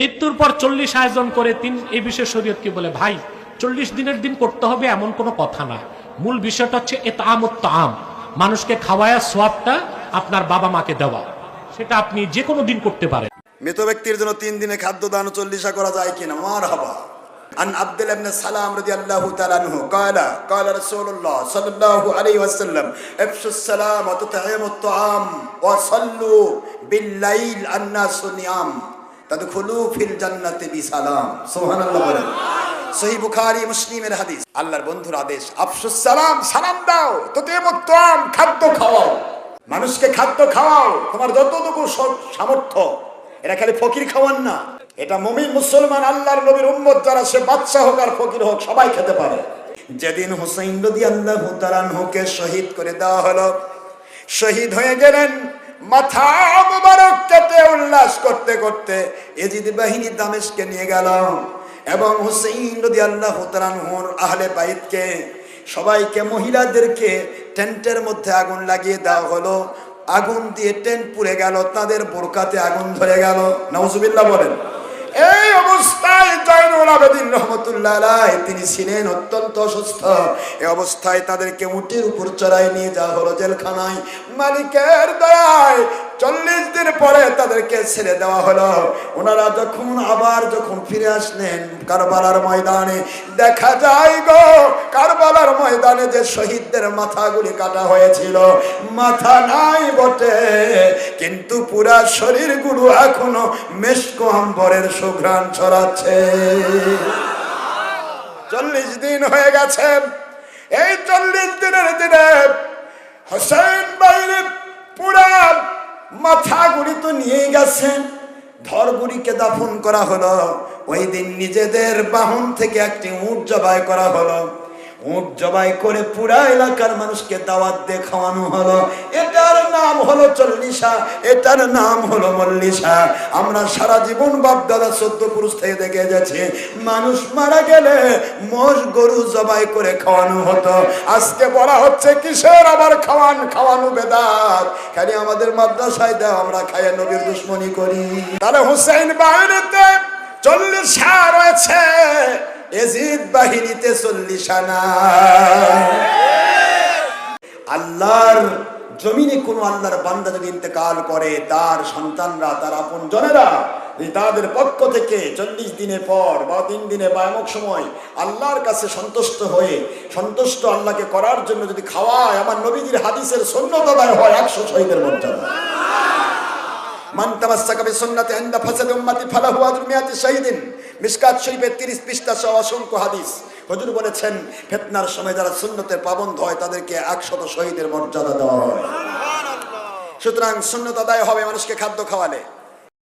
মৃত্যুর পর চল্লিশ আয়োজন করে তিন এই বিষয়ে শরীয়ত কি বলে ভাই চল্লিশ দিনের দিন করতে হবে এমন কোনো কথা না মূল বিষয়টা হচ্ছে এতামত আম মানুষকে খাওয়ায়া সোয়াবটা আপনার বাবা মাকে দেওয়া সেটা আপনি যে কোনো দিন করতে পারেন মৃত ব্যক্তির জন্য তিন দিনে খাদ্য দান ও চল্লিশা করা যায় কিনা মার হাবা عن عبد الله بن سلام رضي الله تعالى عنه قال قال رسول الله صلى الله عليه وسلم افشوا السلام وتطعموا الطعام وصلوا بالليل الناس نيام তাদের খুলু ফিল জান্নাতে বি সালাম সোহান আল্লাহ বলেন। সহি বুখারি, মুসলিমের হাদিস। আল্লাহর বন্ধুর আদেশ, আফসুস সালাম সালাম দাও তো তোম খাদ্য খাওয়াও। মানুষকে খাদ্য খাওয়াও, তোমার যতটুকু সামর্থ্য এটা খালি ফকির খাওয়ান না। এটা মমি মুসলমান, আল্লাহর নবীর উম্মত, যারা সে বাদশা হোক আর ফকির হোক, সবাই খেতে পারে। যেদিন হুসাইন রদি আল্লাহ তালানহুকে শহীদ করে দেওয়া হলো, শহীদ হয়ে গেলেন মাথা উল্লাস করতে করতে এজিদ বাহিনী দামেশকে নিয়ে গেল এবং হুসেইন রদি আল্লাহ তালানহুর আহলে বাইতকে সবাইকে মহিলাদেরকে টেন্টের মধ্যে আগুন লাগিয়ে দেওয়া হলো। আগুন দিয়ে টেন্ট পুড়ে গেল, তাদের বোরকাতে আগুন ধরে গেল। নওজুবিল্লাহ বলেন। এই অবস্থায় জয়নুল আবেদিন রহমতুল্লাহ তিনি ছিলেন অত্যন্ত অসুস্থ। এই অবস্থায় তাদেরকে উটির উপর চড়াই নিয়ে যাওয়া হলো জেলখানায়। মালিকের দয়ায় চল্লিশ দিন পরে তাদেরকে ছেড়ে দেওয়া হলো। ওনারা যখন আবার যখন ফিরে আসলেন কারবালার ময়দানে, দেখা যায় গো, কারবালার ময়দানে যে শহীদদের মাথাগুলি কাটা হয়েছিল, মাথা নাই বটে, কিন্তু পুরা শরীরগুলো এখনও মেশকো আম্বরের সুঘ্রাণ ছড়াচ্ছে। চল্লিশ দিন হয়ে গেছে। এই চল্লিশ দিনের দিনে হোসেন বাইরে পুরা মাথা গুড়ি তো নিয়ে গেছেন। ধরগুড়িকে দাফন করা হলো। ওই দিন নিজেদের বাহন থেকে একটি উট জবাই করা হলো। উট জবাই করে পুরা এলাকার মানুষকে দাওয়াত দিয়ে খাওয়ানো হলো। এটার নাম হলো চল্লিশা, এটার নাম হলো মল্লিশা। আমরা সারা জীবন বাপ দাদা চোদ্দ পুরুষ থেকে দেখে যাচ্ছি মানুষ মারা গেলে মোষ গরু জবাই করে খাওয়ানো হতো। আজকে বলা হচ্ছে কিসের আবার খাওয়ান, খাওয়ানো বেদাত? খালি আমাদের মাদ্রাসায় দেও, আমরা খাইয়ে নবীর দুশ্মনী করি। তাহলে হুসেন বাহিনীতে চল্লিশ রয়েছে। এজিদ বাহিনীতে চল্লিশ আনা। আল্লাহর জমিনে কোনো আল্লাহর বান্দা যদি ইন্তেকাল করে, তার সন্তানরা, তার আপন জনেরা তাদের পক্ষ থেকে চল্লিশ দিনের পর বা তিন দিনে বা এমক সময় আল্লাহর কাছে সন্তুষ্ট হয়ে, সন্তুষ্ট আল্লাহকে করার জন্য যদি খাওয়ায়, আমার নবীজির হাদিসের সন্ন্যতাদায় হয় একশো শহীদের মর্যাদা। মান তামাসসাকা বিসুন্নতি ইনদা ফাসাদ উম্মতি ফালাহু আজরু মিয়াতি শাহীদিন। মিসকাত শরীফের 30 পৃষ্ঠা সহ অসংখ্য হাদিস। হুজুর বলেছেন, ফিতনার সময় যারা সুন্নতের পাবন্ধ হয়, তাদেরকে 100 শহীদের মর্যাদা দেওয়া হয়। সুতরাং সুন্নত আদায় হবে মানুষকে খাদ্য খাওয়ালে।